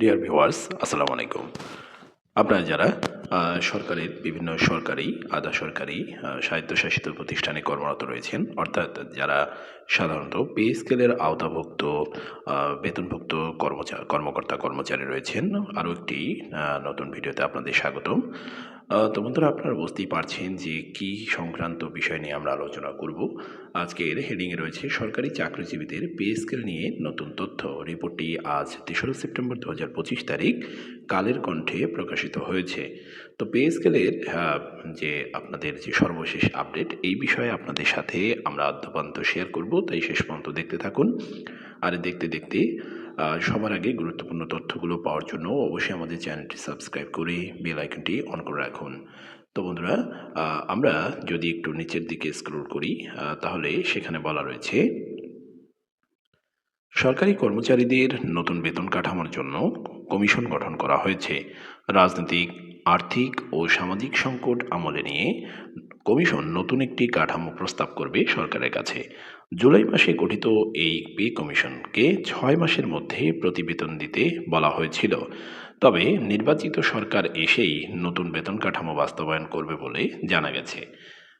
Deer viewers আসসালামু আলাইকুম। আপনারা যারা সরকারের বিভিন্ন সরকারি, আধা সরকারি স্বায়ত্তশাসিত প্রতিষ্ঠানে কর্মরত রয়েছেন, অর্থাৎ যারা সাধারণত পে স্কেলের আওতাভুক্ত বেতনভুক্ত কর্মচার কর্মকর্তা কর্মচারী রয়েছেন, আরও একটি নতুন ভিডিওতে আপনাদের স্বাগতম। তো বন্ধুরা আপনারা বুঝতেই পারছেন যে কি সংক্রান্ত বিষয় নিয়ে আমরা আলোচনা করব। আজকের হেডিংয়ে রয়েছে সরকারি চাকরিজীবীদের পে স্কেল নিয়ে নতুন তথ্য। রিপোর্টটি আজ তেসরা সেপ্টেম্বর দু হাজার পঁচিশ তারিখ, কালের কণ্ঠে প্রকাশিত হয়েছে। তো পে স্কেলের যে আপনাদের যে সর্বশেষ আপডেট এই বিষয়ে আপনাদের সাথে আমরা আদ্যপান্ত শেয়ার করব। তাই শেষ পর্যন্ত দেখতে থাকুন। আর দেখতে দেখতে সবার আগে গুরুত্বপূর্ণ তথ্যগুলো পাওয়ার জন্য অবশ্যই আমাদের চ্যানেলটি সাবস্ক্রাইব করে বেল আইকনটি অন করে রাখুন। তো বন্ধুরা আমরা যদি একটু নিচের দিকে স্ক্রোল করি তাহলে সেখানে বলা রয়েছে, সরকারি কর্মচারীদের নতুন বেতন কাঠামোর জন্য কমিশন গঠন করা হয়েছে। রাজনৈতিক আর্থিক ও সামাজিক সংকট আমলে নিয়ে কমিশন নতুন একটি কাঠামো প্রস্তাব করবে সরকারের কাছে। জুলাই মাসে গঠিত এই পে কমিশনকে ছয় মাসের মধ্যে প্রতিবেদন দিতে বলা হয়েছিল। তবে নির্বাচিত সরকার এসেই নতুন বেতন কাঠামো বাস্তবায়ন করবে বলে জানা গেছে।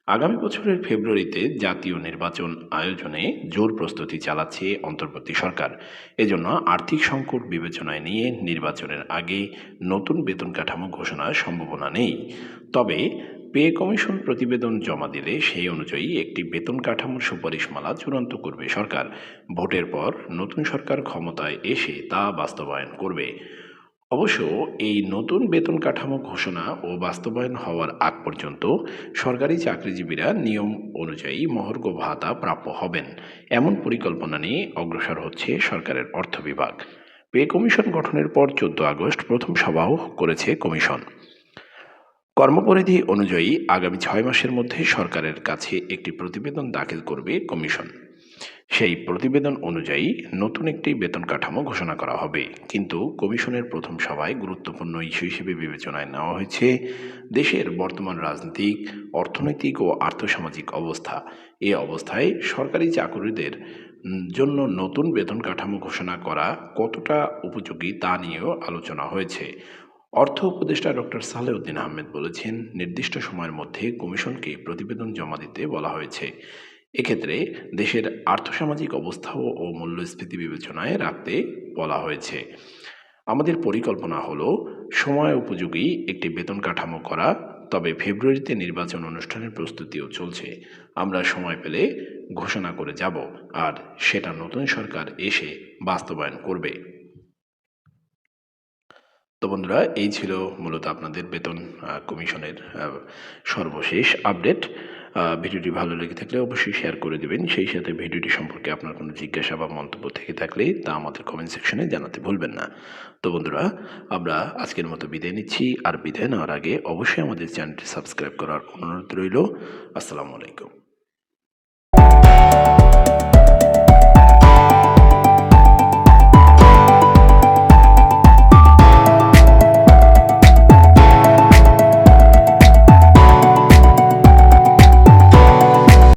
আগামী বছরের ফেব্রুয়ারিতে জাতীয় নির্বাচন আয়োজনে জোর প্রস্তুতি চালাচ্ছে অন্তর্বর্তী সরকার। এজন্য আর্থিক সংকট বিবেচনায় নিয়ে নির্বাচনের আগে নতুন বেতন কাঠামো ঘোষণার সম্ভাবনা নেই। তবে পে কমিশন প্রতিবেদন জমা দিলে সেই অনুযায়ী একটি বেতন কাঠামোর সুপারিশমালা চূড়ান্ত করবে সরকার। ভোটের পর নতুন সরকার ক্ষমতায় এসে তা বাস্তবায়ন করবে। অবশ্য এই নতুন বেতন কাঠামো ঘোষণা ও বাস্তবায়ন হওয়ার আগ পর্যন্ত সরকারি চাকরিজীবীরা নিয়ম অনুযায়ী মহর্ঘ ভাতা প্রাপ্য হবেন। এমন পরিকল্পনা নিয়ে অগ্রসর হচ্ছে সরকারের অর্থ বিভাগ। পে কমিশন গঠনের পর চোদ্দ আগস্ট প্রথম সভাও করেছে কমিশন। কর্মপরিধি অনুযায়ী আগামী ছয় মাসের মধ্যে সরকারের কাছে একটি প্রতিবেদন দাখিল করবে কমিশন। সেই প্রতিবেদন অনুযায়ী নতুন একটি বেতন কাঠামো ঘোষণা করা হবে। কিন্তু কমিশনের প্রথম সভায় গুরুত্বপূর্ণ ইস্যু হিসেবে বিবেচনায় নেওয়া হয়েছে দেশের বর্তমান রাজনৈতিক, অর্থনৈতিক ও আর্থসামাজিক অবস্থা। এ অবস্থায় সরকারি চাকরিদের জন্য নতুন বেতন কাঠামো ঘোষণা করা কতটা উপযোগী তা নিয়েও আলোচনা হয়েছে। অর্থ উপদেষ্টা ডক্টর সালেউদ্দিন আহমেদ বলেছেন, নির্দিষ্ট সময়ের মধ্যে কমিশনকে প্রতিবেদন জমা দিতে বলা হয়েছে। এক্ষেত্রে দেশের আর্থসামাজিক অবস্থা ও মূল্যস্ফীতি বিবেচনায় রাখতে বলা হয়েছে। আমাদের পরিকল্পনা হলো, সময় উপযোগী একটি বেতন কাঠামো করা, তবে ফেব্রুয়ারিতে নির্বাচন অনুষ্ঠানের প্রস্তুতিও চলছে। আমরা সময় পেলে ঘোষণা করে যাব, আর সেটা নতুন সরকার এসে বাস্তবায়ন করবে। তো বন্ধুরা, এই ছিল মূলত আপনাদের বেতন কমিশনের সর্বশেষ আপডেট। ভিডিওটি ভালো লেগে থাকলে অবশ্যই শেয়ার করে দেবেন। সেই সাথে ভিডিওটি সম্পর্কে আপনার কোনো জিজ্ঞাসা বা মন্তব্য থেকে থাকলে তা আমাদের কমেন্ট সেকশনে জানাতে ভুলবেন না। তো বন্ধুরা, আমরা আজকের মতো বিদায় নিচ্ছি। আর বিদায় নেওয়ার আগে অবশ্যই আমাদের চ্যানেলটি সাবস্ক্রাইব করার অনুরোধ রইল। আসসালামু আলাইকুম।